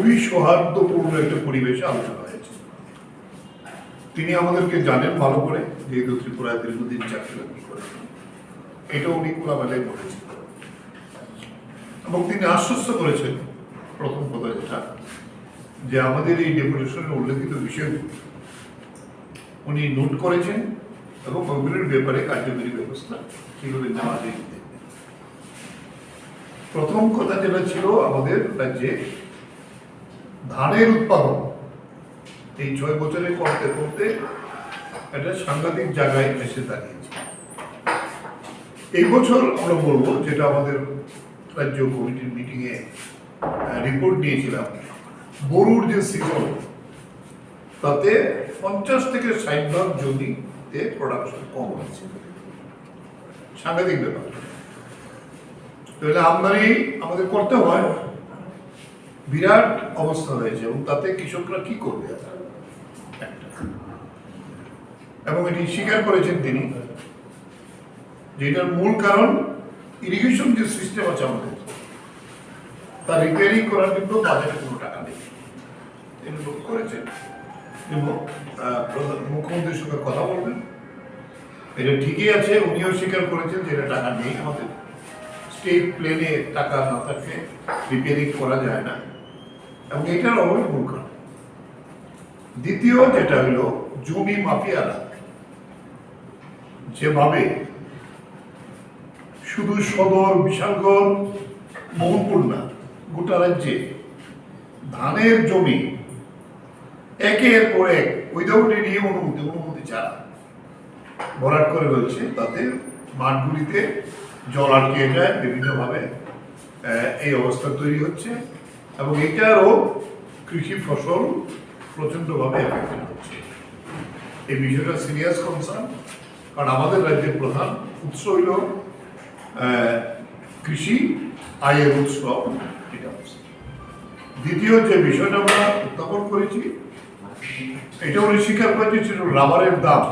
খুবই সৌহার্দ্যপূর্ণ একটা পরিবেশে আলোচনা হয়েছে। তিনি আমাদেরকে জানেন ভালো করে, যেহেতু ত্রিপুরায় দীর্ঘদিন চাকরি করেছেন। এটা উনি খোলামেলায় বলেছেন। এবং তিনি আশ্বস্ত করেছেন, প্রথম কথা যেটা, যে আমাদের এই ডেপুটেশনের উল্লেখিত বিষয়গুলো উনি নোট করেছেন এবং ওগুলোর ব্যাপারে কার্যকরী ব্যবস্থা কীভাবে নেওয়া যায় প্রথম কথা যেটা ছিল আমাদের রাজ্যে ধানের উৎপাদন। এই ছয় বছরে করতে করতে একটা সাংঘাতিক জায়গায় এসে দাঁড়িয়েছে। এই বছর আমরা বলব যেটা আমাদের রাজ্য কমিটির মিটিংয়ে রিপোর্ট দিয়েছিলাম, গরুর যে সিজন তাতে পঞ্চাশ থেকে ষাট ভাগ জমিতে প্রোডাকশন কম হয়েছে। সাংঘাতিক ব্যাপার। তাহলে আমদানি আমাদের করতে হয়। বিরাট অবস্থা হয়েছে এবং তাতে কৃষকরা কি করবে? এবং এটি স্বীকার করেছেন তিনি যে এটার মূল কারণ ইরিগেশন যে সিস্টেম আছে আমাদের, তা রিপেয়ারিং করার জন্য বাজারে কোনো টাকা নেই। তিনি লোক করেছেন মুখ্যমন্ত্রীর সঙ্গে কথা বলবেন। এটা ঠিকই আছে, উনিও স্বীকার করেছেন যে এটা টাকা নেই আমাদের। স্টেট প্লেনে টাকা না থাকলে রিপেয়ারিং করা যায় না। এবং এটার অবশ্যই মূল কারণ দ্বিতীয় যেটা হলো জমি মাফিয়ারা যেভাবে শুধু সদর, বিশালগড়, মোহনপুর না, গোটা রাজ্যে ধানের জমি একের পর এক উইদাউট এনি অনুমতি অনুমতি ছাড়া ভরাট করে রয়েছে তাতে মাঠগুলিতে জল আটকে যায়, বিভিন্নভাবে এই অবস্থা তৈরি হচ্ছে। এবং এটারও কৃষি ফসল প্রচণ্ডভাবে এফেক্টেড হচ্ছে। এই বিষয়টা সিরিয়াস কনসার্ন কারণ আমাদের রাজ্যের প্রধান উৎস হইল কৃষি, আয়ের উৎস এটা। দ্বিতীয় যে বিষয়টা আমরা উত্থাপন করেছি, এটা উনি স্বীকার করেছে ছিল রাবারের দাম।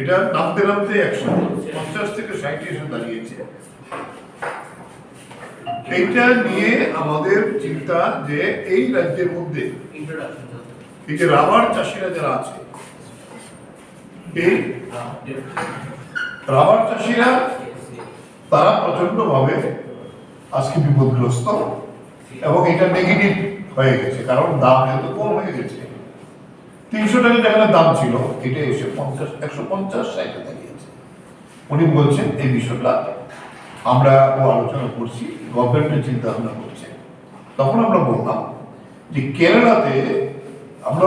এটা নামতে নামতে একশো পঞ্চাশ থেকে ষাট এসে দাঁড়িয়েছে। এইটা নিয়ে আমাদের চিন্তা যে এই রাজ্যের মধ্যে রাবার চাষিরা যারা আছে রাবার চাষিরা, তারা প্রচণ্ড ভাবে আজকে বিপদগ্রস্ত এবং এটা নেগেটিভ হয়ে গেছে, কারণ দাম এত কম হয়ে গেছে। তিনশো টাকা যেখানে দাম ছিল, এটা এসে পঞ্চাশ, একশো পঞ্চাশ সাইটে দাঁড়িয়েছে উনি বলছেন, এই বিষয়টা আমরা ও আলোচনা করছি গভর্নমেন্টের চিন্তা ভাবনা করছে। তখন আমরা বললাম যে কেরালাতে আমরা